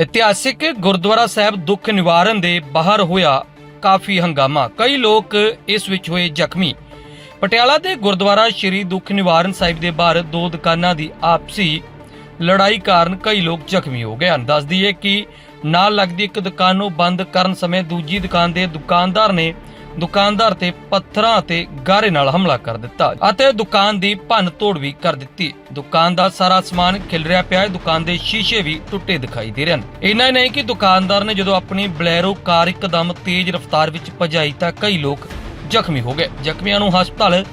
ਇਤਿਹਾਸਿਕ ਗੁਰਦੁਆਰਾ ਸਾਹਿਬ ਦੁੱਖ ਨਿਵਾਰਨ ਦੇ ਬਾਹਰ ਹੋਇਆ ਕਾਫੀ ਹੰਗਾਮਾ। ਕਈ ਲੋਕ ਇਸ ਵਿੱਚ ਹੋਏ ਜ਼ਖਮੀ। ਪਟਿਆਲਾ ਦੇ ਗੁਰਦੁਆਰਾ ਸ਼੍ਰੀ ਦੁੱਖ ਨਿਵਾਰਨ ਸਾਹਿਬ ਦੇ ਬਾਹਰ ਦੋ ਦੁਕਾਨਾਂ ਦੀ ਆਪਸੀ ਲੜਾਈ ਕਾਰਨ ਕਈ ਲੋਕ ਜ਼ਖਮੀ ਹੋ ਗਏ ਹਨ। ਦੱਸਦੀ ਹੈ ਕਿ ਨਾਲ ਲੱਗਦੀ ਇੱਕ ਦੁਕਾਨ ਨੂੰ ਬੰਦ ਕਰਨ ਸਮੇਂ ਦੂਜੀ ਦੁਕਾਨ ਦੇ ਦੁਕਾਨਦਾਰ ਨੇ ਦੁਕਾਨਦਾਰ ਤੇ ਪੱਥਰਾਂ ਤੇ ਗਾਰੇ ਨਾਲ ਹਮਲਾ ਕਰ ਦਿੱਤਾ ਅਤੇ ਦੁਕਾਨ ਦੀ ਭੰਨ ਤੋੜ ਵੀ ਕਰ ਦਿੱਤੀ। ਦੁਕਾਨ ਦਾ ਸਾਰਾ ਸਮਾਨ ਖਿਲਰਿਆ ਪਿਆ ਹੈ। ਦੁਕਾਨ ਦੇ ਸ਼ੀਸ਼ੇ ਵੀ ਟੁੱਟੇ ਦਿਖਾਈ ਦੇ ਰਹੇ ਹਨ। ਇੰਨਾ ਨਹੀਂ ਕਿ ਦੁਕਾਨਦਾਰ ਨੇ ਜਦੋਂ ਆਪਣੀ ਬਲੈਰੋ ਕਾਰ ਇੱਕਦਮ ਤੇਜ਼ ਰਫ਼ਤਾਰ ਵਿੱਚ ਭਜਾਈ ਤਾਂ ਕਈ ਲੋਕ ਜ਼ਖਮੀ ਹੋ ਗਏ। ਜ਼ਖਮੀਆਂ ਨੂੰ ਹਸਪਤਾਲ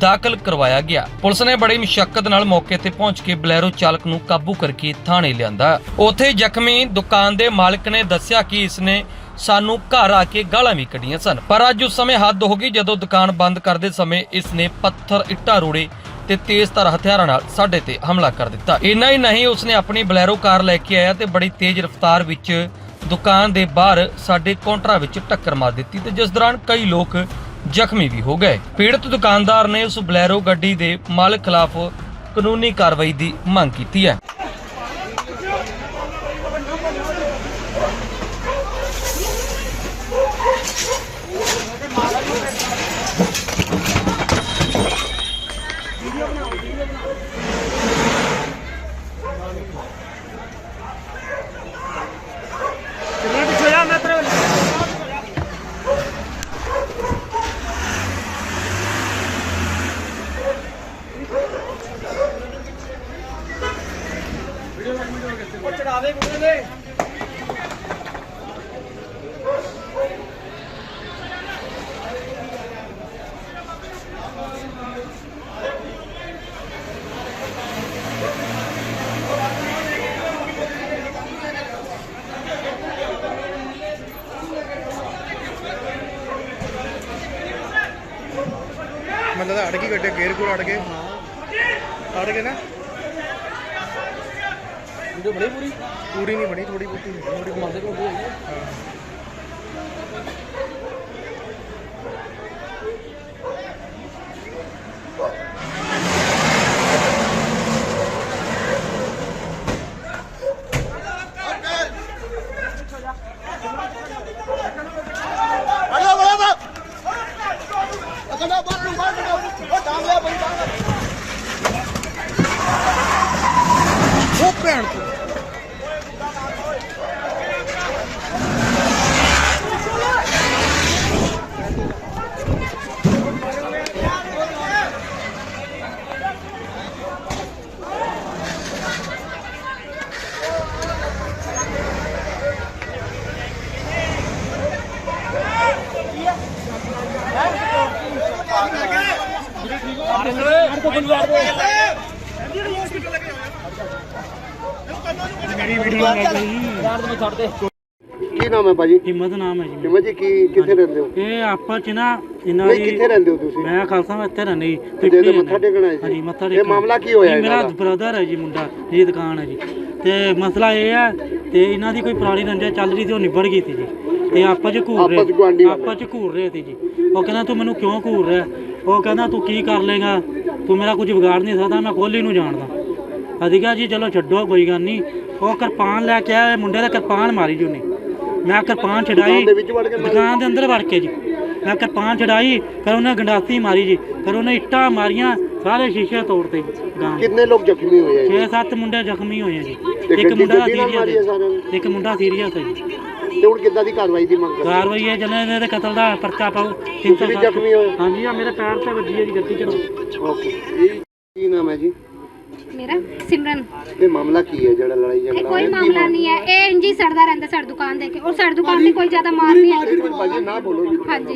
ਦਾਖਲ ਕਰਵਾਇਆ ਗਿਆ। ਪੁਲਿਸ ਨੇ ਬੜੀ ਮੁਸ਼ਕਲ ਨਾਲ ਮੌਕੇ ਤੇ ਪਹੁੰਚ ਕੇ ਬਲੈਰੋ ਚਾਲਕ ਨੂੰ ਕਾਬੂ ਕਰਕੇ ਥਾਣੇ ਲਿਆਂਦਾ। ਉੱਥੇ ਜ਼ਖਮੀ ਦੁਕਾਨ ਦੇ ਮਾਲਕ ਨੇ ਦੱਸਿਆ ਕਿ ਇਸਨੇ ਸਾਨੂੰ ਘਰ ਆ ਕੇ ਗਾਲਾਂ ਵੀ ਕੱਢੀਆਂ ਸਨ। ਪਰ ਅੱਜ ਉਸ ਸਮੇਂ ਹੱਦ ਹੋ ਗਈ ਜਦੋਂ ਦੁਕਾਨ ਬੰਦ ਕਰਦੇ ਸਮੇਂ ਇਸਨੇ ਪੱਥਰ, ਇੱਟਾਂ, ਰੋੜੇ ਤੇ ਤੇਜ਼ਧਾਰ ਹਥਿਆਰਾਂ ਨਾਲ ਸਾਡੇ ਤੇ ਹਮਲਾ ਕਰ ਦਿੱਤਾ। ਇੰਨਾ ਹੀ ਨਹੀਂ, ਉਸਨੇ ਆਪਣੀ ਬਲੈਰੋ ਕਾਰ ਲੈ ਕੇ ਆਇਆ ਤੇ ਬੜੀ ਤੇਜ਼ ਰਫ਼ਤਾਰ ਵਿੱਚ ਦੁਕਾਨ ਦੇ ਬਾਹਰ ਸਾਡੇ ਕਾਊਂਟਰਾਂ ਵਿੱਚ ਟੱਕਰ ਮਾਰ ਦਿੱਤੀ ਤੇ ਜਿਸ ਦੌਰਾਨ ਕਈ ਲੋਕ ਜ਼ਖਮੀ ਵੀ ਹੋ ਗਏ। ਪੀੜਤ ਦੁਕਾਨਦਾਰ ਨੇ ਉਸ ਬਲੈਰੋ ਗੱਡੀ ਦੇ ਮਾਲਕ ਖਿਲਾਫ ਕਾਨੂੰਨੀ ਕਾਰਵਾਈ ਦੀ ਮੰਗ ਕੀਤੀ ਹੈ। ਮਤਲਬ ਅੜ ਗਈ ਗੱਡੇ ਗੇਅਰ ਕੋਲ ਅੜ ਗਏ। ਅੜ ਗਏ ਨਾ? ਵੀਡੀਓ ਬੜੀ ਪੂਰੀ? ਪੂਰੀ ਨਹੀਂ ਬਣੀ ਥੋੜੀ ਬਹੁਤੀ ਥੋੜੀ ਕਮਾਉਂਦੇ ਕੋਲ ਹੋਈ ਹੈ ਹਾਂ ਉਹ ਭੈਣ ਤੋਂ ਮੇਰੀ ਵੀਡੀਓ ਨਾ ਯਾਰ ਤੂੰ ਛੱਡ ਦੇ ਕੀ ਨਾਮ ਹੈ ਭਾਜੀ? ਹਿੰਮਤ ਨਾਮ ਹੈ ਜੀ। ਹਿੰਮਤ ਜੀ ਕੀ ਕਿੱਥੇ ਰਹਿੰਦੇ ਹੋ? ਇਹ ਆਪਾਂ ਚ ਨਾ ਇਹਨਾਂ ਨਹੀਂ ਦੀ ਕਿੱਥੇ ਰਹਿੰਦੇ ਹੋ ਤੁਸੀਂ? ਮੈਂ ਖਾਲਸਾ ਮੈਂ ਇੱਥੇ ਰਹਿੰਦੀ ਤੇ ਇਹਦੇ ਮੱਥਾ ਟੇਕਣ ਸੀ? ਹਾਂਜੀ ਮੱਥਾ ਇਹ ਟੇਕਣ ਮਾਮਲਾ ਕੀ ਹੋਇਆ ਇਹ ਮੇਰਾ ਇਹਨਾਂ ਦਾ? ਬ੍ਰਦਰ ਹੈ ਜੀ ਮੁੰਡਾ ਜੀ ਦੁਕਾਨ ਹੈ ਜੀ। ਤੇ ਮਸਲਾ ਇਹ ਹੈ ਤੇ ਇਹਨਾਂ ਦੀ ਕੋਈ ਪੁਰਾਣੀ ਰੰਜਾ ਚੱਲ ਰਹੀ ਸੀ ਉਹ ਨਿਬੜ ਗਈ ਸੀ ਜੀ। ਤੇ ਆਪਾਂ ਚ ਘੂਰ ਰਹੇ। ਆਪਾਂ ਚ ਘੂਰ ਰਹੇ ਸੀ ਜੀ। ਉਹ ਕਹਿੰਦਾ ਤੂੰ ਮੈਨੂੰ ਕਿਉਂ ਘੂਰ ਰਿਹਾ? ਉਹ ਕਹਿੰਦਾ ਤੂੰ ਕੀ ਕਰ ਲੇਗਾ ਤੂੰ ਮੇਰਾ ਕੁਝ ਵਿਗਾੜ ਨਹੀਂ ਸਕਦਾ ਮੈਂ ਕੋਹਲੀ ਨੂੰ ਜਾਣਦਾ। ਅਸੀਂ ਕਿਹਾ ਜੀ ਚਲੋ ਛੱਡੋ ਕੋਈ ਗੱਲ ਨਹੀਂ। ਉਹ ਕਿਰਪਾਨ ਲੈ ਕੇ ਆਇਆ ਮੁੰਡੇ ਦਾ ਕਿਰਪਾਨ ਮਾਰੀ ਜੀ ਉਹਨੇ। ਮੈਂ ਕਿਰਪਾਨ ਛਡਾਈ ਦੁਕਾਨ ਦੇ ਅੰਦਰ ਵੜ ਕੇ ਜੀ। ਮੈਂ ਕਿਰਪਾਨ ਛਡਾਈ ਫਿਰ ਉਹਨੇ ਗੰਡਾਸੀ ਮਾਰੀ ਜੀ। ਫਿਰ ਉਹਨੇ ਇੱਟਾਂ ਮਾਰੀਆਂ ਸਾਰੇ ਸ਼ੀਸ਼ੇ ਤੋੜਤੇ ਕਿੰਨੇ ਲੋਕ ਜ਼ਖਮੀ ਹੋਏ ਆ ਜੀ? 6-7 ਮੁੰਡੇ ਜ਼ਖਮੀ ਹੋਏ ਆ ਜੀ। ਤੇ ਇੱਕ ਮੁੰਡਾ ਸੀਰੀਅਸ ਹੈ? ਇੱਕ ਮੁੰਡਾ ਸੀਰੀਅਸ ਹੈ ਜੀ। ਤੇ ਹੁਣ ਕਿੱਦਾਂ ਦੀ ਕਾਰਵਾਈ ਦੀ ਮੰਗ ਕਰਦੇ ਹੋ? ਕਾਰਵਾਈ ਹੈ ਜਨੇ ਇਹਦੇ ਕਤਲ ਦਾ ਪਰਚਾ ਪਾਓ ਤੁਸੀਂ ਵੀ ਜ਼ਖਮੀ ਹੋਏ? ਹਾਂਜੀ ਆ ਮੇਰੇ ਪੈਰ ਤੇ ਵੱਜੀ ਹੈ ਜੀ ਗੱਡੀ ਚਲੋ ਓਕੇ। ਇਹ ਕੀ ਨਾਮ ਹੈ ਜੀ? ਮੇਰਾ ਸਿਮਰਨ। ਇਹ ਮਾਮਲਾ ਕੀ ਹੈ ਜਿਹੜਾ ਲੜਾਈ ਇਹ ਝਗੜਾ ਕੋਈ ਹੋਇਆ? ਕੀ ਮਾਮਲਾ ਨਹੀਂ ਹੈ। ਇਹ ਇੰਜੀ ਸੜਦਾ ਰਹਿੰਦਾ ਸਾਡੀ ਦੁਕਾਨ ਦੇ ਕੇ ਔਰ ਸਾਡੀ ਦੁਕਾਨ ਤੇ ਕੋਈ ਜ਼ਿਆਦਾ ਮਾਰ ਨਹੀਂ ਹੈ। ਭਾਜੀ ਨਾ ਬੋਲੋ ਜੀ ਹਾਂਜੀ।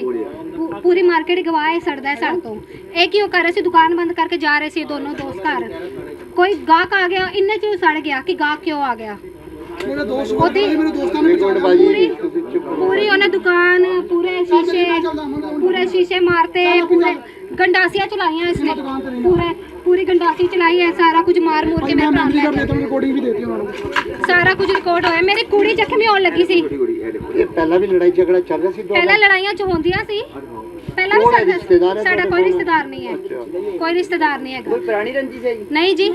ਪੂ- ਪੂਰੀ ਮਾਰਕੀਟ ਗਵਾਹ ਹੈ ਸੜਦਾ ਹੈ ਸਾਡੇ ਤੋਂ। ਇਹ ਕਿਉਂ ਕਰ ਰਹੇ ਸੀ? ਦੁਕਾਨ ਬੰਦ ਕਰਕੇ ਜਾ ਰਹੇ ਸੀ ਦੋਨੋਂ ਦੋਸਤ ਘਰ। ਕੋਈ ਗਾਹਕ ਆ ਗਿਆ ਇੰਨੇ ਚ ਸੜ ਗਿਆ ਕਿ ਗਾਹਕ ਕਿਉਂ ਆ ਗਿਆ? ਮੇਰੇ ਦੋਸਤ ਉਹਦੀ ਇੱਕ ਮਿੰਟ ਭਾਜੀ ਪੂਰੀ- ਤੁਸੀਂ ਚੁੱਪ ਰਹੋ। ਪੂਰੀ ਉਹਨੇ ਦੁਕਾਨ ਪੂਰੇ ਸ਼ੀਸ਼ੇ ਪੂਰੇ ਸ਼ੀਸ਼ੇ ਮਾਰਤੇ ਪੂਰੇ ਗੰਡਾਸੀਆਂ ਚਲਾਈਆਂ ਇਸਨੇ। ਪੂਰੇ ਪੂਰੀ ਗੰਡਾਸੀ ਚਲਾਈ ਹੈ ਸਾਰਾ ਕੁਝ ਮਾਰ ਮੂਰ ਕੇ ਲੈ। ਰਿਕਾਰਡਿੰਗ ਵੀ ਦੇਤੀ ਉਹਨਾਂ ਨੂੰ। ਸਾਰਾ ਕੁਝ ਰਿਕਾਰਡ ਹੋਇਆ। ਮੇਰੀ ਕੁੜੀ ਜ਼ਖਮੀ ਹੋਣ ਲੱਗੀ ਸੀ। ਇਹ ਪਹਿਲਾਂ ਵੀ ਲੜਾਈ ਝਗੜਾ ਚੱਲ ਰਿਹਾ ਸੀ ਪਹਿਲਾਂ ਲੜਾਈਆਂ ਚ ਹੁੰਦੀਆਂ ਸੀ। ਪਹਿਲਾਂ ਵੀ ਕੌਣ ਹੈ? ਸਾਡਾ ਰਿਸ਼ਤੇਦਾਰ ਹੈ ਸਾਡਾ ਤੁਹਾਡੇ ਕੋਈ ਕੋਲ? ਰਿਸ਼ਤੇਦਾਰ ਨਹੀਂ ਹੈ। ਕੋਈ ਰਿਸ਼ਤੇਦਾਰ ਨਹੀਂ ਹੈਗਾ। ਪੁਰਾਣੀ ਰੰਜਿਸ਼ ਹੈ ਜੀ? ਨਹੀਂ ਜੀ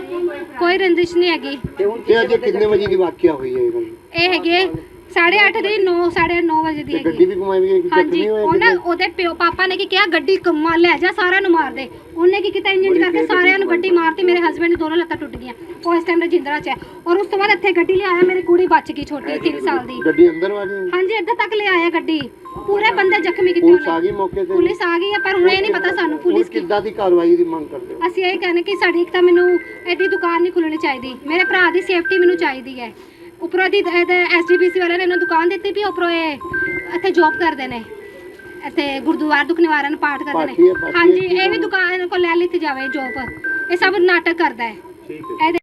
ਕੋਈ ਰੰਜਿਸ਼ ਨਹੀਂ ਹੈਗੀ। ਤੇ ਹੁਣ ਤੇ ਅੱਜ ਕਿੰਨੇ ਵਜੇ ਦੀ ਵਾਕਿਆ ਹੋਈ ਹੈ ਇਹ ਗੱਲ? ਇਹ ਹੈਗੇ 8:30 ਦੀ 9 9:30 ਵਜੇ ਦੀ ਤੇ ਗੱਡੀ ਹੈਗੀ ਵੀ ਘੁਮਾਈ ਗਈ ਹਾਂਜੀ ਜ਼ਖਮੀ ਹੋਏ ਉਹਨਾਂ ਉਹਦੇ ਪਿਓ ਪਾਪਾ ਨੇ ਕੀ ਕਿਹਾ ਗੱਡੀ ਕਮਾ ਲੈ ਜਾ ਸਾਰਿਆਂ ਨੂੰ ਮਾਰ ਦੇ। ਉਹਨੇ ਕੀ ਕੀਤਾ ਇੰਜਨ ਕਰਕੇ ਸਾਰਿਆਂ ਨੂੰ ਗੱਡੀ ਮਾਰਤੀ ਮੇਰੇ ਹਸਬੰਡ ਦੀ ਦੋਨੋਂ ਲੱਤਾਂ ਟੁੱਟ ਗਈਆਂ। ਉਹ ਇਸ ਟਾਈਮ ਰਜਿੰਦਰਾ ਚ ਹੈ। ਔਰ ਉਸ ਤੋਂ ਬਾਅਦ ਇੱਥੇ ਗੱਡੀ ਲਿਆਇਆ ਮੇਰੀ ਕੁੜੀ ਬਚ ਗਈ ਛੋਟੀ 3 ਸਾਲ ਦੀ। ਗੱਡੀ ਅੰਦਰ ਵਾਲੀ ਹਾਂਜੀ ਇੱਧਰ ਤੱਕ ਲੈ ਆਇਆ ਗੱਡੀ। ਪੂਰੇ ਬੰਦੇ ਜ਼ਖਮੀ ਕੀਤੇ ਪੁਲਿਸ ਆ ਉਹਨੇ ਗਈ ਮੌਕੇ ਤੇ? ਪੁਲਿਸ ਆ ਗਈ ਹੈ ਪਰ ਹੁਣ ਇਹ ਨਹੀਂ ਪਤਾ ਸਾਨੂੰ ਹੁਣ ਪੁਲਿਸ ਕੀ ਕਿੱਦਾਂ ਦੀ ਕਾਰਵਾਈ ਦੀ ਮੰਗ ਕਰਦੇ ਹੋ? ਅਸੀਂ ਇਹ ਕਹਿੰਦੇ ਕਿ ਸਾਡੀ ਇੱਕ ਤਾਂ ਮੈਨੂੰ ਐਡੀ ਦੁਕਾਨ ਨਹੀਂ ਖੁੱਲਣੀ ਚਾਹੀਦੀ। ਮੇਰੇ ਭਰਾ ਦੀ ਸੇਫਟੀ ਮੈਨੂੰ ਚਾਹੀਦੀ ਹੈ। ਉੱਪਰੋਂ ਦੀ ਐਸਡੀਪੀਸੀ ਵਾਲਿਆਂ ਨੇ ਇਹਨੂੰ ਦੁਕਾਨ ਦਿੱਤੀ ਵੀ ਉੱਪਰੋਂ ਇਹ ਇੱਥੇ ਜੌਬ ਕਰਦੇ ਨੇ। ਇੱਥੇ ਗੁਰਦੁਆਰਾ ਦੁੱਖ ਨਿਵਾਰਨ ਪਾਠ ਕਰਦੇ ਪਾਠੀ ਹੈ, ਨੇ ਪਾਠੀ ਹਾਂਜੀ ਹੈ। ਇਹ ਵੀ ਦੁਕਾਨ ਕੋਲ ਲੈ ਲਿੱਤੀ ਜਾਵੇ ਜੌਬ ਇਹ ਸਭ ਨਾਟਕ ਕਰਦਾ ਹੈ। ਇਹਦੇ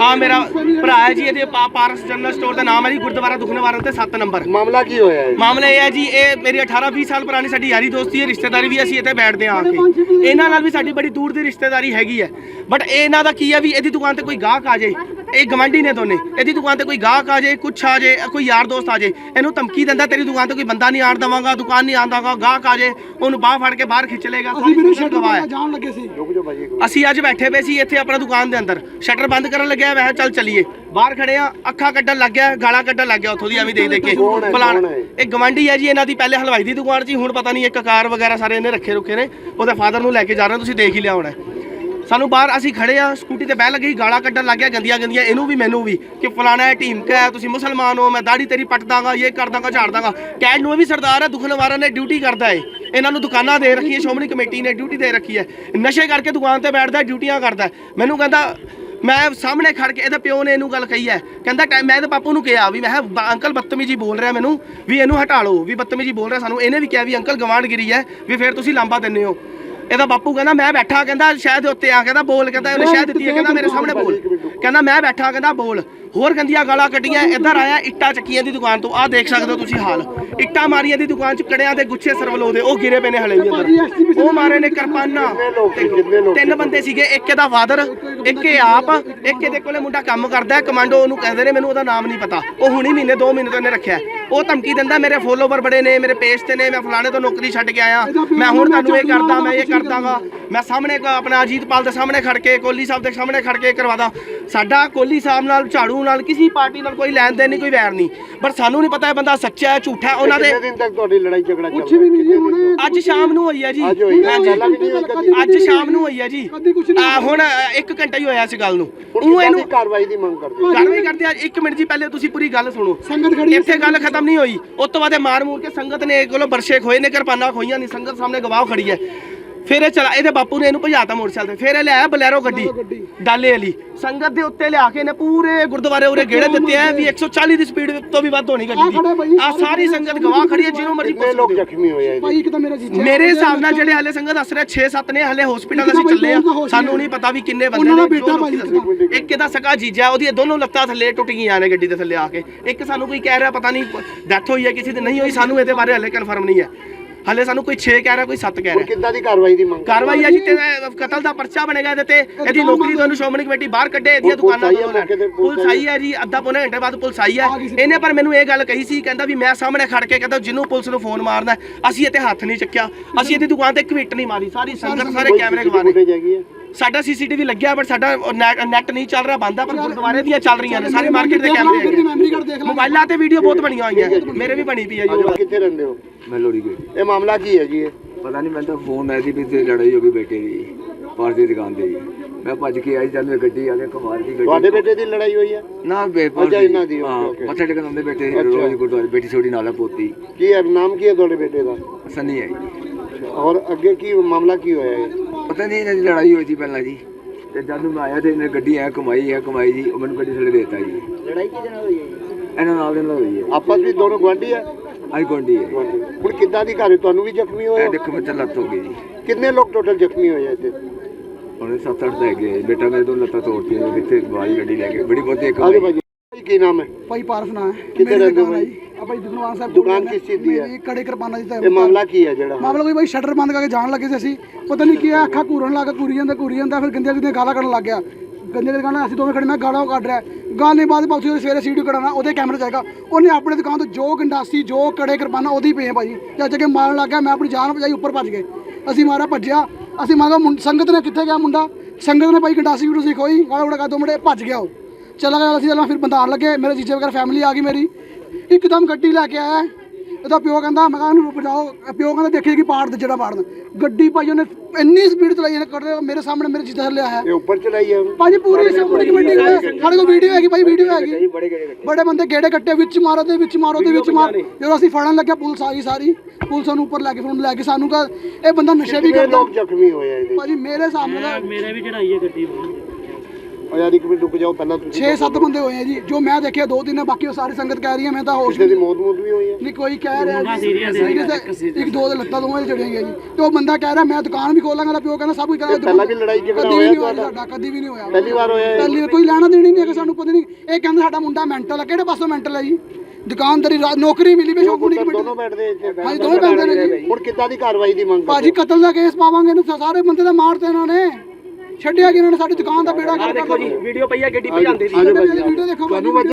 ਹਾਂ ਮੇਰਾ ਭਰਾ ਹੈ ਜੀ ਇਹਦੇ ਪਾ- ਪਾਰਸ ਜਨਰਲ ਸਟੋਰ ਦਾ ਨਾਮ ਹੈ ਜੀ ਗੁਰਦੁਆਰਾ ਦੁਖਨਿਵਾਰਨ ਤੇ 7 ਨੰਬਰ। ਮਾਮਲਾ ਕੀ ਹੋਇਆ ਹੈ? ਮਾਮਲਾ ਇਹ ਹੈ ਜੀ ਇਹ ਮੇਰੀ 18 20 ਸਾਲ ਪੁਰਾਣੀ ਸਾਡੀ ਯਾਰੀ ਦੋਸਤੀ ਹੈ ਰਿਸ਼ਤੇਦਾਰੀ ਵੀ ਅਸੀਂ ਇੱਥੇ ਬੈਠਦੇ ਹਾਂ ਆ ਕੇ। ਇਹਨਾਂ ਨਾਲ ਵੀ ਸਾਡੀ ਬੜੀ ਦੂਰ ਦੀ ਰਿਸ਼ਤੇਦਾਰੀ ਹੈਗੀ ਹੈ। ਬਟ ਇਹਨਾਂ ਦਾ ਕੀ ਹੈ ਵੀ ਇਹਦੀ ਦੁਕਾਨ ਤੇ ਕੋਈ ਗਾਹਕ ਆ ਜਾਏ। ਇਹ ਗਵੰਡੀ ਨੇ ਦੋਨੇ। ਇਹਦੀ ਦੁਕਾਨ ਤੇ ਕੋਈ ਗਾਹਕ ਆ ਜਾਏ ਕੁਛ ਆ ਜਾਏ ਕੋਈ ਯਾਰ ਦੋਸਤ ਆ ਜਾਏ ਇਹਨੂੰ ਧਮਕੀ ਦਿੰਦਾ ਤੇਰੀ ਦੁਕਾਨ ਤੇ ਕੋਈ ਬੰਦਾ ਨਹੀਂ ਆਣ ਦਵਾਂਗਾ ਦੁਕਾਨ ਨਹੀਂ ਆਂਦਾਗਾ ਗਾਹਕ ਆ ਜਾਏ ਉਹਨੂੰ ਬਾਹ ਫੜ ਕੇ ਬਾਹਰ ਖਿੱਚ ਲੇਗਾ ਅਸੀਂ ਮੈਨੂੰ ਸ਼ਟਰ ਜਾਣ ਲੱਗੇ ਸੀ। ਰੁਕ ਜਾਓ ਭਾਜੀ ਅਸੀਂ ਅੱਜ ਬੈਠੇ ਪਏ ਸੀ ਇੱਥੇ ਆਪਣਾ ਦੁਕਾਨ ਦੇ ਅੰਦਰ। ਸ਼ਟਰ ਬੰਦ ਕਰਨ ਲੱਗਿਆ ਕਿਹਾ ਚੱਲ ਚੱਲੀਏ। ਬਾਹਰ ਖੜੇ ਆ ਅੱਖਾਂ ਕੱਢਣ ਲੱਗ ਗਿਆ ਗਾਲਾਂ ਕੱਢਣ ਲੱਗ ਗਿਆ ਉੱਥੋਂ ਦੀ ਐਵੇਂ ਦੇਖ ਦੇਖ ਕੇ। ਹੈ? ਇਹ ਗਵੰਡੀ ਹੈ ਜੀ ਇਹਨਾਂ ਦੀ ਪਹਿਲੇ ਹਲਵਾਈ ਦੀ ਦੁਕਾਨ ਸੀ ਹੁਣ ਪਤਾ ਨਹੀਂ ਇੱਕ ਕਾਰ ਵਗੈਰਾ ਸਾਰੇ ਇਹਨੇ ਰੱਖੇ ਰੁੱਖੇ ਨੇ। ਉਹਦੇ ਫਾਦਰ ਨੂੰ ਲੈ ਕੇ ਜਾ ਰਹੇ ਤੁਸੀਂ ਦੇਖ ਹੀ ਲਿਆ ਹੋਣਾ। ਸਾਨੂੰ ਬਾਹਰ ਅਸੀਂ ਖੜੇ ਆ ਸਕੂਟੀ ਤੇ ਬਹਿ ਲੱਗੀ ਗਾਲਾਂ ਕੱਢਣ ਲੱਗ ਗਿਆ ਗੰਦੀਆਂ ਗੰਦੀਆਂ ਇਹਨੂੰ ਵੀ ਮੈਨੂੰ ਵੀ ਕਿ ਫਲਾਣਾ ਹੈ ਢੀਮਕਾ ਹੈ ਤੁਸੀਂ ਮੁਸਲਮਾਨ ਹੋ ਮੈਂ ਦਾੜੀ ਤੇਰੀ ਪੱਟ ਦਾਂਗਾ ਇਹ ਕਰ ਦਾਂਗਾ ਝਾੜ ਦਾਂਗਾ। ਕਹਿਣ ਨੂੰ ਵੀ ਸਰਦਾਰ ਹੈ ਦੁਖਨਵਾਰਾ ਨੇ ਡਿਊਟੀ ਕਰਦਾ ਹੈ ਇਹਨਾਂ ਨੂੰ ਦੁਕਾਨਾਂ ਦੇ ਰੱਖੀ ਹੈ ਸ਼ੋਮਣੀ ਕਮੇਟੀ ਨੇ ਡਿਊਟੀ ਦੇ ਰੱਖੀ ਹੈ ਨਸ਼ੇ ਕਰਕੇ ਦੁਕਾਨ ਤੇ ਬੈਠਦਾ ਡਿਊਟੀਆਂ ਕਰਦਾ ਮੈਨੂੰ ਕਹਿੰਦਾ ਮੈਂ ਸਾਹਮਣੇ ਖੜ ਕੇ ਇਹਦੇ ਪਿਓ ਨੇ ਇਹਨੂੰ ਗੱਲ ਕਹੀ ਹੈ ਕਹਿੰਦਾ ਟੈ- ਮੈਂ ਤੇ ਪਾਪੂ ਨੂੰ ਕਿਹਾ ਵੀ ਮੈਂ ਕਿਹਾ, ਬ- ਅੰਕਲ ਬਦਤਮੀਜੀ ਬੋਲ ਰਿਹਾ ਮੈਨੂੰ ਵੀ ਇਹਨੂੰ ਹਟਾ ਲਓ ਵੀ ਬਦਤਮੀਜੀ ਬੋਲ ਰਿਹਾ ਸਾਨੂੰ। ਇਹਨੇ ਵੀ ਕਿਹਾ ਵੀ ਅੰਕਲ ਗਵਾਂਢਗਿਰੀ ਹੈ ਵੀ ਫਿਰ ਤੁਸੀਂ ਲਾਂਬਾ ਦਿੰਦੇ ਹੋ। ਇਹਦਾ ਬਾਪੂ ਕਹਿੰਦਾ ਮੈਂ ਬੈਠਾ ਕਹਿੰਦਾ ਸ਼ਾਇਦ ਉੱਤੇ ਆ ਕਹਿੰਦਾ ਬੋਲ ਕਹਿੰਦਾ ਉਹਨੇ ਸ਼ਾਇਦ ਦਿੱਤੀ ਹੈ ਕਹਿੰਦਾ ਮੇਰੇ ਸਾਹਮਣੇ ਬੋਲ ਕਹਿੰਦਾ ਮੈਂ ਬੈਠਾ ਕਹਿੰਦਾ ਬੋਲ। ਹੋਰ ਗੰਦੀਆਂ ਗਾਲਾਂ ਕੱਢੀਆਂ ਇੱਧਰ ਆਇਆ ਇੱਟਾਂ ਚੱਕੀਆਂ ਦੀ ਦੁਕਾਨ ਤੋਂ। ਆਹ ਦੇਖ ਸਕਦੇ ਹੋ ਤੁਸੀਂ ਹਾਲ। ਇੱਟਾਂ ਮਾਰੀਆਂ ਦੀ ਦੁਕਾਨ ਚ ਕੜਿਆਂ ਦੇ ਗੁੱਛੇ ਸਰਵਲੋ ਦੇ ਉਹ ਗਿਰੇ ਪਏ ਨੇ ਹਲੇ ਵੀ ਅੰਦਰ। ਉਹ ਮਾਰੇ ਨੇ ਕਿਰਪਾਨਾਂ। ਤਿੰਨ ਬੰਦੇ ਸੀਗੇ ਇੱਕ ਇਹਦਾ ਫਾਦਰ ਇੱਕ ਇਹ ਆਪ ਇੱਕ ਇਹਦੇ ਕੋਲੇ ਮੁੰਡਾ ਕੰਮ ਕਰਦਾ ਹੈ ਕਮਾਂਡੋ ਉਹਨੂੰ ਕਹਿੰਦੇ ਨੇ ਮੈਨੂੰ ਉਹਦਾ ਨਾਮ ਨਹੀਂ ਪਤਾ। ਉਹ ਹੁਣੀ ਮਹੀਨੇ 2 ਮਹੀਨੇ ਤੋਂ ਇਹਨੇ ਰੱਖਿਆ। ਉਹ ਧਮਕੀ ਦਿੰਦਾ ਮੇਰੇ ਫੋਲੋਵਰ ਬੜੇ ਨੇ ਮੇਰੇ ਪੇਜ ਤੇ ਨੇ ਮੈਂ ਫਲਾਣੇ ਤੋਂ ਨੌਕਰੀ ਛੱਡ ਕੇ ਆਇਆ। ਮੈਂ ਹੁਣ ਤੁਹਾਨੂੰ ਇਹ ਕਰਦਾ ਮੈਂ ਇਹ ਕਰਦਾਗਾ ਮੈਂ ਸਾਹਮਣੇ ਆਪਣਾ ਅਜੀਤਪਾਲ ਦੇ ਸਾਹਮਣੇ ਖੜ ਕੇ ਕੋਹਲੀ ਸਾਹਿਬ ਦੇ ਸਾਹਮਣੇ ਖੜ ਕੇ ਕਰਵਾਦਾ ਸਾਡਾ ਕੋਹਲੀ ਸਾਹਿਬ ਨਾਲ ਝਾੜੂ ਨਾਲ ਕਿਸੇ ਪਾਰਟੀ ਨਾਲ ਕੋਈ ਲੈਣ ਦੇਣ ਨਹੀਂ ਕੋਈ ਵੈਰ ਨਹੀਂ। ਪਰ ਸਾਨੂੰ ਨਹੀਂ ਪਤਾ ਇਹ ਬੰਦਾ ਸੱਚਾ ਹੈ ਝੂਠਾ ਹੈ ਉਹਨਾਂ ਦੇ ਦਿਨ ਤੱਕ ਤੁਹਾਡੀ ਲੜਾਈ ਝਗੜਾ ਚੱਲ ਰਿਹਾ ਵੀ ਨਹੀਂ ਅੱਜ ਸ਼ਾਮ ਨੂੰ ਹੋਈ ਹੈ ਜੀ। ਅੱਜ ਹੋਈ। ਹੈ, ਹਾਂਜੀ ਪਹਿਲਾਂ ਵੀ ਨਹੀਂ ਹੋਈ ਕਦੀ? ਅੱਜ ਸ਼ਾਮ ਨੂੰ ਹੋਈ ਹੈ ਜੀ। ਆ ਹੁਣ ਅ, ਇੱਕ ਘੰਟਾ ਹੀ ਹੋਇਆ ਇਸ ਗੱਲ ਨੂੰ। ਹੁਣ ਉਹ ਇਹਨੂੰ ਕਾਰਵਾਈ ਦੀ ਮੰਗ ਕਰਦੇ ਹੋ? ਕਾਰਵਾਈ ਕਰਦੇ ਆ। ਇੱਕ ਮਿੰਟ ਜੀ ਪਹਿਲੇ ਤੁਸੀਂ ਪੂਰੀ ਗੱਲ ਸੁਣੋ। ਸੰਗਤ ਖੜੀ ਇੱਥੇ ਗੱਲ ਖਤਮ ਨਹੀਂ ਹੋਈ। ਉਸ ਤੋਂ ਬਾਅਦ ਇਹ ਮਾਰ ਮੂਰ ਕੇ ਸੰਗਤ ਨੇ ਇਹ ਕੋਲੋਂ ਬਰਸ਼ੇ ਖੋਏ ਨੇ ਕਿਰਪਾਨਾਂ ਖੋਈਆਂ ਨਹੀਂ ਸੰਗਤ ਸਾਹਮਣੇ ਗਵਾਹ ਖੜੀ ਹੈ। ਫਿਰ ਇਹ ਚਲਾ ਇਹਦੇ ਬਾਪੂ ਨੇ ਇਹਨੂੰ ਭਜਾਤਾ ਮੋਟਰਸਾਈਕਲ ਤੇ। ਫਿਰ ਇਹ ਲਿਆਇਆ ਬਲੈਰੋ ਗੱਡੀ ਡਾਲੇ ਵਾਲੀ। ਸੰਗਤ ਦੇ ਉੱਤੇ ਲਿਆ ਕੇ ਇਹਨੇ ਪੂਰੇ ਗੁਰਦੁਆਰੇ ਉਰੇ ਗੇੜੇ ਦਿੱਤੇ ਆ ਵੀ 140 ਦੀ ਸਪੀਡ ਤੋਂ ਵੀ ਵੱਧ ਹੋਣੀ ਗੱਡੀ ਦੀ ਆ ਸਾਰੀ ਸੰਗਤ ਗਵਾਹ ਖੜੀ ਹੈ ਜਿਹਨੂੰ ਮਰਜ਼ੀ ਪੁੱਛ ਲੋਕ। ਜ਼ਖਮੀ ਹੋਏ ਆ ਜੀ ਮੇਰੇ ਹਿਸਾਬ ਨਾਲ ਜਿਹੜੇ ਹਾਲੇ ਸੰਗਤ ਦੱਸ ਰਿਹਾ 6-7 ਨੇ ਹਾਲੇ ਹਸਪੀਟਲ ਅਸੀਂ ਚੱਲੇ ਆ। ਸਾਨੂੰ ਨਹੀਂ ਪਤਾ ਵੀ ਕਿੰਨੇ ਬੰਦੇ ਨੇ। ਇੱਕ ਇਹਦਾ ਸਕਾ ਜੀਜਾ ਉਹਦੀ ਦੋਨੋਂ ਲੱਤਾਂ ਥੱਲੇ ਟੁੱਟ ਗਈਆਂ ਨੇ ਗੱਡੀ ਦੇ ਥੱਲੇ ਆ ਕੇ। ਇੱਕ ਸਾਨੂੰ ਕੋਈ ਕਹਿ ਰਿਹਾ ਪਤਾ ਨਹੀਂ ਡੈਥ ਹੋਈ ਹੈ ਕਿਸੇ ਦੀ ਨਹੀਂ ਹੋਈ ਸਾਨੂੰ ਇਹਦੇ ਬਾਰੇ ਹਾਲੇ ਕਨਫਰਮ ਨਹੀਂ ਹੈ। ਹਾਲੇ ਸਾਨੂੰ ਕੋਈ 6 ਕਹਿ ਰਿਹਾ ਕੋਈ 7 ਕਹਿ ਰਿਹਾ। ਕਿੱਦਾਂ ਦੀ ਕਾਰਵਾਈ ਦੀ ਮੰਗ ਕਾਰਵਾਈ ਹੈ ਜੀ ਤੇ ਕਤਲ ਦਾ ਪਰਚਾ ਬਣੇਗਾ ਇਹਦੇ ਤੇ। ਇਹਦੀ ਨੌਕਰੀ ਤੋਂ ਸ਼੍ਰੋਮਣੀ ਕਮੇਟੀ ਬਾਹਰ ਕੱਢੇ ਇਹਦੀਆਂ ਦੁਕਾਨਾਂ ਤੋਂ ਪੁਲਿਸ ਆਈ ਹੈ ਜੀ ਅੱਧਾ ਪੌਣੇ ਘੰਟੇ ਬਾਅਦ ਪੁਲਿਸ ਆਈ ਹੈ ਇਹਨੇ ਪਰ ਮੈਨੂੰ ਇਹ ਗੱਲ ਕਹੀ ਸੀ ਕਹਿੰਦਾ ਵੀ ਮੈਂ ਸਾਹਮਣੇ ਖੜ ਕੇ ਕਹਿੰਦਾ ਜਿਹਨੂੰ ਪੁਲਿਸ ਨੂੰ ਫੋਨ ਮਾਰਨਾ ਅਸੀਂ ਇੱਥੇ ਹੱਥ ਨਹੀਂ ਚੱਕਿਆ। ਅਸੀਂ ਇਹਦੀ ਦੁਕਾਨ ਤੇ ਇੱਕ ਵਿਟ ਨਹੀਂ ਮਾਰੀ ਸਾਰੀ ਸੰਗਤ ਸਾਰੇ ਕੈਮਰੇ ਹੈ ਸਾਡਾ ਸੀਸੀਟੀਵੀ ਲੱਗਿਆ ਬਟ ਸਾਡਾ ਨੈਟ ਨਹੀਂ ਚੱਲ ਰਿਹਾ ਬੰਦ ਪਰ ਗੁਰਦੁਆਰੇ ਦੀਆਂ ਚੱਲ ਰਹੀਆਂ ਨੇ ਸਾਰੀ ਮਾਰਕੀਟ ਦੇ ਕੈਮਰੇ ਮੋਬਾਈਲਾਂ ਤੇ ਵੀਡੀਓ ਬਹੁਤ ਬਣੀਆਂ ਹੋਈਆਂ ਮੇਰੇ ਵੀ ਬਣੀ ਪਈ ਹੈ ਜੀ। ਕਿੱਥੇ ਰਹਿੰਦੇ ਹੋ? ਮੈਂ ਲੋੜੀ ਗਈ। ਇਹ ਮਾਮਲਾ ਕੀ ਹੈ ਜੀ ਇਹ? ਪਤਾ ਨਹੀਂ ਮੈਨੂੰ ਤਾਂ ਫੋਨ ਆਇਆ ਸੀ ਵੀ ਤੇ ਲੜਾਈ ਹੋ ਗਈ ਬੇਟੇ ਦੀ ਦੀ ਦੁਕਾਨ ਤੇ। ਮੈਂ ਭੱਜ ਕੇ ਆਈ ਜਦ ਮੈਂ ਗੱਡੀ ਆ ਕੇ ਕਮਾਲ ਦੀ ਤੁਹਾਡੇ ਗੱਡੀ ਬੇਟੇ ਦੀ ਲੜਾਈ ਹੋਈ ਹੈ? ਨਾ ਬੇਪਰ ਅੱਛਾ, ਇਹਨਾਂ ਦੀ, ਹਾਂ। ਮੱਥਾ ਟੇਕਣ ਆਉਂਦੇ ਬੇਟੇ। ਰੋਜ਼ ਗੁਰਦੁਆਰੇ ਬੇਟੀ ਛੋਟੀ ਨਾਲ ਪੋਤੀ। ਕੀ ਹੈ ਨਾਮ ਕੀ ਹੈ ਤੁਹਾਡੇ ਬੇਟੇ ਦਾ? ਸੰਨੀ ਹੈ ਔਰ ਅੱਗੇ ਕੀ ਮਾਮਲਾ ਕੀ ਹੋਇਆ ਹੈ ਪਤਾ ਨਹੀਂ ਇਹਨਾਂ ਦੀ ਲੜਾਈ ਹੋਈ ਸੀ ਪਹਿਲਾਂ ਜੀ। ਤੇ ਜਦ ਨੂੰ ਮੈਂ ਆਇਆ ਤੇ ਇਹਨੇ ਗੱਡੀ ਐ ਕਮਾਈ ਐ ਕਮਾਈ ਜੀ ਉਹ ਮੈਨੂੰ ਗੱਡੀ ਥੱਲੇ ਦੇਤਾ ਜੀ। ਲੜਾਈ ਕਿਹਦੇ ਨਾਲ ਹੋਈ ਹੈ? ਇਹਨਾਂ ਨਾਲ ਦੇ ਨਾਲ ਹੋਈ ਹੈ। ਆਪਸ ਵਿੱਚ ਦੋਨੋਂ ਗੁਆਂਢੀ ਹੈ ਆਈ ਗੋਂਡੀ ਹੈ। ਹੁਣ ਕਿੱਦਾਂ ਦੀ ਘਰ ਤੁਹਾਨੂੰ ਵੀ ਜ਼ਖਮੀ ਹੋਏ ਇਹ ਹੋ? ਦੇਖੋ ਬੱਚਾ ਲੱਤ ਹੋ ਗਈ ਜੀ। ਕਿੰਨੇ ਲੋਕ ਟੋਟਲ ਜ਼ਖਮੀ ਹੋਏ ਆ ਇੱਥੇ? ਉਹਨੇ ਸੱਤ ਅੱਠ ਤਾਂ ਹੈਗੇ ਆ ਜੀ। ਬੇਟਾ ਮੇਰੇ ਤੋਂ ਲੱਤਾਂ ਤੋੜਤੀਆਂ ਕਿੱਥੇ ਬਾਈ ਗੱਡੀ ਲੈ ਕੇ। ਬੜੀ ਬਹੁਤੀ ਇੱਕ ਕੀ ਨਾਮ ਹੈ? ਭਾਈ ਪਾਰਸ ਨਾ ਹੈ। ਕਿੱਥੇ ਰਹਿੰਦੇ ਹੋ ਹੈ ਭਾਈ? ਦੁਕਾਨ ਸਾਹਿਬ ਦੁਕਾਨ ਕਿਸ ਚੀਜ਼ ਦੀ ਹੈ? ਮੇਰੀ ਕੜੇ ਕਿਰਪਾਨਾਂ ਦੀ ਤਾਂ ਇਹ ਮਾਮਲਾ ਕੀ ਹੈ ਜਿਹੜਾ? ਮਾਮਲਾ ਕੋਈ ਭਾਈ ਸ਼ਟਰ ਬੰਦ ਕਰਕੇ ਜਾਣ ਲੱਗੇ ਸੀ ਅਸੀਂ। ਪਤਾ ਨਹੀਂ ਕੀ ਹੈ ਅੱਖਾਂ ਘੂਰਨ ਲੱਗਾ ਘੂਰੀ ਜਾਂਦਾ ਘੂਰੀ ਜਾਂਦਾ ਫਿਰ ਗੰਦੀਆਂ ਗੰਦੀਆਂ ਗਾਲਾਂ ਕੱਢਣ ਲੱਗ ਗਿਆ। ਗੰਦੇ ਦੀ ਅਸੀਂ ਦੋਵੇਂ ਖੜੇ ਮੈਂ ਗਾਲਾਂ ਕੱਢ ਰਿਹਾ। ਨਹੀਂ ਬਾਅਦ ਬਾਕੀ ਸਵੇਰੇ ਸੀਡੀ ਕਢਾਉਣਾ ਉਹਦੇ ਕੈਮਰੇ ਜਾਏਗਾ ਉਹਨੇ ਆਪਣੀ ਦੁਕਾਨ ਤੋਂ ਜੋ ਗੰਡਾਸੀ ਜੋ ਕੜੇ ਕਿਰਪਾਨਾਂ ਉਹਦੀ ਪਏ ਆ ਭਾਜੀ। ਜਦ ਕੇ ਮਾਰਨ ਲੱਗ ਗਿਆ ਮੈਂ ਆਪਣੀ ਜਾਨ ਬਚਾਈ ਉੱਪਰ ਭੱਜ ਗਏ। ਅਸੀਂ ਮਾਰਾ ਭੱਜਿਆ। ਅਸੀਂ ਮਾਰਾ ਸੰਗਤ ਨੇ ਕਿੱਥੇ ਗਿਆ ਮੁੰਡਾ? ਸੰਗਤ ਨੇ ਭਾਈ ਗੰਡਾਸੀ ਵੀਡੀਓ ਸੀ ਕੋਈ ਗਾਲਾਂ ਗੜਾ ਦੋ ਮੁੰਡੇ ਭੱਜ ਗਿਆ ਉਹ। ਚਲਾ ਗਿਆ ਅਸੀਂ ਚਲਾ ਫਿਰ ਬੰਦਾ ਆਉਣ ਲੱਗੇ ਮੇਰੇ ਜੀਜੇ ਵਗੈਰਾ ਫੈਮਿਲੀ ਆ ਗਈ ਮੇਰੀ। ਇੱਕਦਮ ਗੱਡੀ ਲੈ ਕੇ ਆਇਆ। ਉਹਦਾ ਪਿਓ ਕਹਿੰਦਾ ਮੈਂ ਕਿਹਾ ਇਹਨੂੰ ਰੁਕ ਜਾਓ। ਪਿਓ ਕਹਿੰਦਾ ਦੇਖੀ ਕਿ ਪਾੜ ਦੇ ਜਿਹੜਾ ਪਾੜਦਾ ਗੱਡੀ ਭਾਈ ਉਹਨੇ ਇੰਨੀ ਸਪੀਡ ਚਲਾਈ ਇਹਨੇ ਕਰ ਮੇਰੇ ਸਾਹਮਣੇ ਮੇਰੇ ਥੱਲੇ ਆਇਆ ਇਹ ਉੱਪਰ ਚਲਾਈ ਹੈ ਭਾਜੀ ਪੂਰੀ ਸਾਹਮਣੇ ਕਮੇਟੀ ਸਾਡੇ ਕੋਲ ਵੀਡੀਓ ਹੈਗੀ ਭਾਈ ਵੀਡੀਓ ਹੈਗੀ। ਬੜੇ ਬੰਦੇ ਗੇੜੇ ਕੱਟੇ ਵਿੱਚ ਮਾਰੋ ਦੇ ਵਿੱਚ ਮਾਰੋ ਦੇ ਵਿੱਚ ਮਾਰ। ਜਦੋਂ ਅਸੀਂ ਫੜਨ ਲੱਗਿਆ ਪੁਲਿਸ ਆ ਗਈ ਸਾਰੀ। ਪੁਲਿਸ ਸਾਨੂੰ ਉੱਪਰ ਲੈ ਕੇ ਫੋਨ ਲੈ ਕੇ ਸਾਨੂੰ ਕਹਾ ਇਹ ਬੰਦਾ ਨਸ਼ੇ ਵੀ ਕਰਦਾ। ਲੋਕ ਜ਼ਖਮੀ ਹੋਏ ਆ ਇਹਦੇ ਭਾਜੀ ਮੇਰੇ ਸਾਹਮਣੇ ਤਾਂ ਮੇਰੇ ਵੀ ਚੜਾਈ ਹੈ ਗੱਡੀ। ਉਹ ਯਾਰ ਇੱਕ ਮਿੰਟ ਰੁਕ ਜਾਓ ਪਹਿਲਾਂ ਤੁਸੀਂ 6-7 ਬੰਦੇ ਹੋਏ ਆ ਜੀ ਜੋ ਮੈਂ ਦੇਖਿਆ ਦੋ ਤਿੰਨ ਆ, ਬਾਕੀ ਉਹ ਸਾਰੀ ਸੰਗਤ ਕਹਿ ਰਹੀ ਹੈ ਮੈਂ ਤਾਂ ਹੋਸ਼ ਕਿਸੇ ਦੀ ਮੌਤ ਮੌਤ ਵੀ ਹੋਈ ਹੈ ਨਹੀਂ ਕੋਈ ਕਹਿ ਰਿਹਾ ਜੀ। ਹੈ। ਇੱਕ ਦੋ ਦੇ ਲੱਤਾਂ ਦੋਵੇਂ ਚੜੀਆਂ ਗਈਆਂ ਜੀ। ਤੇ ਉਹ ਬੰਦਾ ਕਹਿ ਰਿਹਾ ਮੈਂ ਦੁਕਾਨ ਵੀ ਖੋਲਾਂਗਾ ਤਾਂ ਪਿਓ ਕਹਿੰਦਾ ਸਭ ਕੁਝ ਕਰਾਂਗਾ ਪਹਿਲਾਂ ਵੀ ਲੜਾਈ ਝਗੜਾ ਕਦੀ ਵੀ ਹੋਇਆ ਨਹੀਂ ਹੋਇਆ ਤੁਹਾਡਾ? ਸਾਡਾ ਕਦੀ ਵੀ ਨਹੀਂ ਹੋਇਆ। ਪਹਿਲੀ ਵਾਰ ਹੋਇਆ? ਪਹਿਲੀ ਵਾਰ ਕੋਈ ਲੈਣਾ ਦੇਣੀ ਨਹੀਂ ਹੈਗਾ ਸਾਨੂੰ ਪਤਾ ਨਹੀਂ ਇਹ ਕਹਿੰਦਾ ਸਾਡਾ ਮੁੰਡਾ ਮੈਂਟਲ ਹੈ ਕਿਹੜੇ ਪਾਸੋਂ ਮੈਂਟਲ ਹੈ ਜੀ? ਦੁਕਾਨਦਾਰੀ ਨੌਕਰੀ ਮਿਲੀ ਵੀ ਸ਼ੌਕੂਨੀ ਪੁੱਤਰ ਕਮੇਟੀ ਦੋਨੋਂ ਬੈਠਦੇ ਇੱਥੇ। ਹਾਂਜੀ ਦੋਵੇਂ ਬੈਠਦੇ ਨੇ ਜੀ। ਹੁਣ ਕਿੱਦਾਂ ਦੀ ਕਾਰਵਾਈ ਦੀ ਮੰਗ ਭਾਜੀ ਕਤਲ ਦਾ ਕੇਸ ਪਾਵਾਂਗੇ ਇਹਨੂੰ ਸਾਰੇ ਬੰਦੇ ਦਾ ਮਾਰਤੇ ਇਹਨਾਂ ਨੇ ਛੱਡਿਆ ਕਿ ਇਹਨਾਂ ਨੇ ਸਾਡੀ ਦੁਕਾਨ ਦਾ ਬੇੜਾ ਕਰ ਦਿੱਤਾ ਵੀਡੀਓ ਪਈ ਹੈ ਗੱਡੀ ਆਜੋ ਭਾਜੀ ਵੀਡੀਓ ਦੇਖੋ ਭਾਜੀ